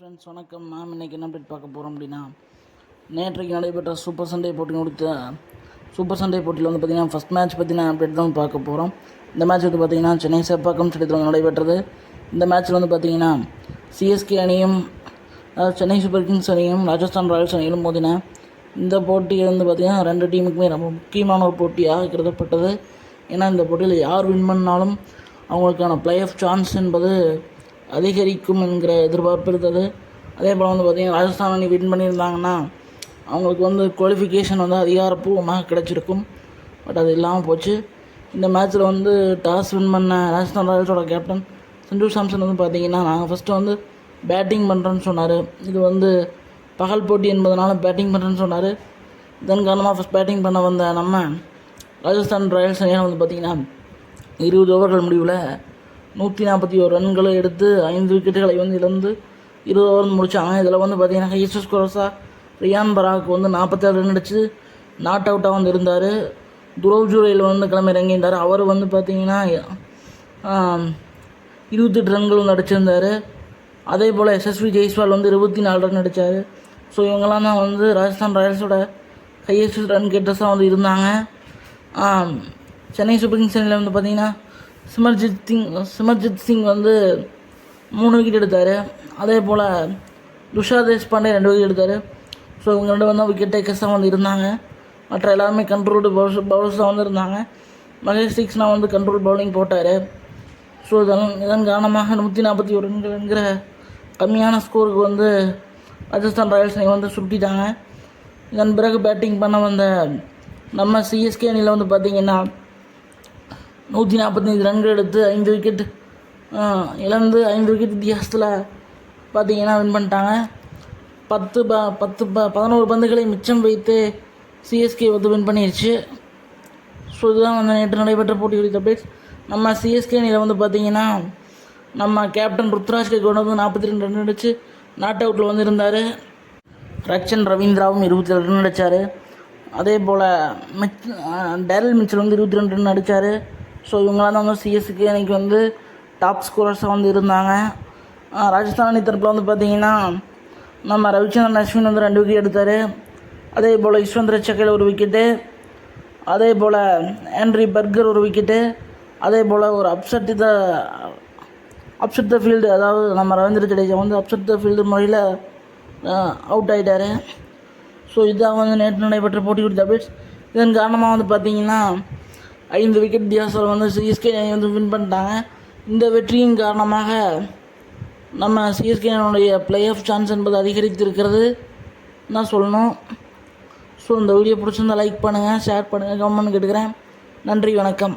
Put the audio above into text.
Friends வணக்கம். நாம் இன்றைக்கி என்ன அப்டேட் பார்க்க போகிறோம் அப்படின்னா நேற்றைக்கு நடைபெற்ற சூப்பர் சண்டே போட்டி கொடுத்த சூப்பர் சண்டே போட்டியில் வந்து பார்த்திங்கன்னா ஃபஸ்ட் மேட்ச் பற்றின அப்டேட் தான் பார்க்க போகிறோம் இந்த மேட்ச் வந்து பார்த்திங்கன்னா சென்னை சேப்பாக்கம் ஸ்டேடியத்தில் நடைபெற்றது. இந்த மேட்ச்சில் வந்து பார்த்திங்கன்னா சிஎஸ்கே அணியும் சென்னை சூப்பர் கிங்ஸ் அணியும் ராஜஸ்தான் ராயல்ஸ் அணியும் மோதின இந்த போட்டி வந்து பார்த்திங்கன்னா ரெண்டு டீமுக்குமே ரொம்ப முக்கியமான ஒரு போட்டியாக கருதப்பட்டது. ஏன்னா இந்த போட்டியில் யார் வின் பண்ணாலும் அவங்களுக்கான ப்ளே ஆஃப் சான்ஸ் என்பது அதிகரிக்கும் என்கிற எதிர்பார்ப்பு இருந்தது அதே போல் வந்து பார்த்திங்கன்னா ராஜஸ்தான் அணி வின் பண்ணியிருந்தாங்கன்னா அவங்களுக்கு வந்து குவாலிஃபிகேஷன் வந்து அதிகாரப்பூர்வமாக கிடச்சிருக்கும். பட் அது இல்லாமல் போச்சு. இந்த மேட்ச்சில் வந்து டாஸ் வின் பண்ண ராஜஸ்தான் ராயல்ஸோட கேப்டன் சஞ்சு சாம்சன் வந்து பார்த்திங்கன்னா நாங்கள் ஃபஸ்ட்டு வந்து பேட்டிங் பண்ணுறேன்னு சொன்னார். இது வந்து பகல் போட்டி என்பதனால பேட்டிங் பண்ணுறேன்னு சொன்னார். இதன் காரணமாக ஃபஸ்ட் பேட்டிங் பண்ண வந்த நம்ம ராஜஸ்தான் ராயல்ஸ் அணியாக வந்து பார்த்திங்கன்னா இருபது ஓவர்கள் முடிவில் நூற்றி நாற்பத்தி ஒரு ரன்களை எடுத்து ஐந்து விக்கெட்டுகளை வந்து இழந்து இருபது ஓவர் முடித்தாங்க இதில் வந்து பார்த்திங்கன்னா ஹையஸ்ட் ஸ்கோரஸாக ரியான் பராக் வந்து நாற்பத்தேழு ரன் அடித்து நாட் அவுட்டாக வந்து இருந்தார். துரோவ் ஜூரையில் வந்து கிளம்பி இறங்கியிருந்தார் அவர் வந்து பார்த்திங்கன்னா இருபத்தெட்டு ரன்கள் வந்து அடிச்சிருந்தார். அதே போல் எஸ்எஸ்வி ஜெய்ஸ்வால் வந்து இருபத்தி நாலு ரன் அடித்தார் ஸோ இவங்கெல்லாம் தான் வந்து ராஜஸ்தான் ராயல்ஸோட ஹையஸ்ட் ரன் கேட்டர்ஸாக வந்து இருந்தாங்க. சென்னை சூப்பர் கிங்ஸ் அணியில் வந்து பார்த்திங்கன்னா சிமர்ஜித் சிங் சிமர்ஜித் சிங் வந்து மூணு விக்கெட் எடுத்தார். அதே போல் துஷார் தேஷ்பாண்டே ரெண்டு விக்கெட் எடுத்தார். ஸோ இவங்க ரெண்டு வந்து விக்கெட் டேக்கர்ஸாக வந்து இருந்தாங்க. மற்ற எல்லாருமே கண்ட்ரோல்டு பவுல்ஸ் பவுலர்ஸாக வந்து இருந்தாங்க. மகேஷ் சிக்ஸ்னா வந்து கண்ட்ரோல் பவுலிங் போட்டார். ஸோ இதன் இதன் காரணமாக நூற்றி நாற்பத்தி ஒரு ரன்கள் என்கிற கம்மியான ஸ்கோருக்கு வந்து ராஜஸ்தான் ராயல்ஸ் வந்து சுட்டிட்டாங்க இதன் பிறகு பேட்டிங் பண்ண வந்த நம்ம சிஎஸ்கே அணியில் வந்து பார்த்திங்கன்னா நூற்றி நாற்பத்தஞ்சு ரன்கள் எடுத்து ஐந்து விக்கெட் இழந்து ஐந்து விக்கெட் வித்தியாசத்தில் பார்த்தீங்கன்னா வின் பண்ணிட்டாங்க. பத்து ப பத்து ப பதினோரு பந்துகளை மிச்சம் வைத்து சிஎஸ்கே வந்து வின் பண்ணிடுச்சு ஸோ இதுதான் வந்து நேற்று நடைபெற்ற போட்டி குறித்த அப்டேட்ஸ் நம்ம சிஎஸ்கே அணியில் வந்து பார்த்தீங்கன்னா நம்ம கேப்டன் ருத்ராஜ் கொண்டு வந்து நாற்பத்தி ரெண்டு ரன் அடிச்சு நாட் அவுட்டில் வந்து இருந்தார். ரக்ஷன் ரவீந்திராவும் இருபத்தி ரெண்டு ரன் அடித்தார் அதே போல் மிச் டேரல் மிச்சல் வந்து இருபத்தி ரெண்டு ரன் அடித்தார் ஸோ இவங்களாம் தான் வந்து சிஎஸ்கே இன்னைக்கு வந்து டாப் ஸ்கோரர்ஸாக வந்து இருந்தாங்க. ராஜஸ்தான் அணி தரப்பில் வந்து பார்த்தீங்கன்னா நம்ம ரவிச்சந்திரன் அஸ்வின் வந்து ரெண்டு விக்கெட் எடுத்தார். அதே போல் யஸ்வந்திர சக்கையில் ஒரு விக்கெட்டு அதே போல் ஆண்ட்ரி பர்கர் ஒரு விக்கெட்டு அதே போல் ஒரு upset the upset the field அதாவது நம்ம ரவீந்திர ஜடேஜா வந்து அப்செட் த ஃபீல்டு முறையில் அவுட் ஆகிட்டார் ஸோ இதுதான் வந்து நேற்று நடைபெற்ற போட்டி கொடுத்த அப்டேட்ஸ் இதன் காரணமாக வந்து பார்த்தீங்கன்னா ஐந்து விக்கெட் வித்தியாசத்தில் வந்து சிஎஸ்கே அணி வந்து வின் பண்ணிட்டாங்க. இந்த வெற்றியின் காரணமாக நம்ம சிஎஸ்கே அணியுடைய ஆஃப் சான்ஸ் என்பது அதிகரித்திருக்கிறது. தான் சொல்லணும். ஸோ இந்த வீடியோ பிடிச்சிருந்தா லைக் பண்ணுங்கள் ஷேர் பண்ணுங்கள் கமெண்ட் கேட்டுக்கிறேன். நன்றி வணக்கம்.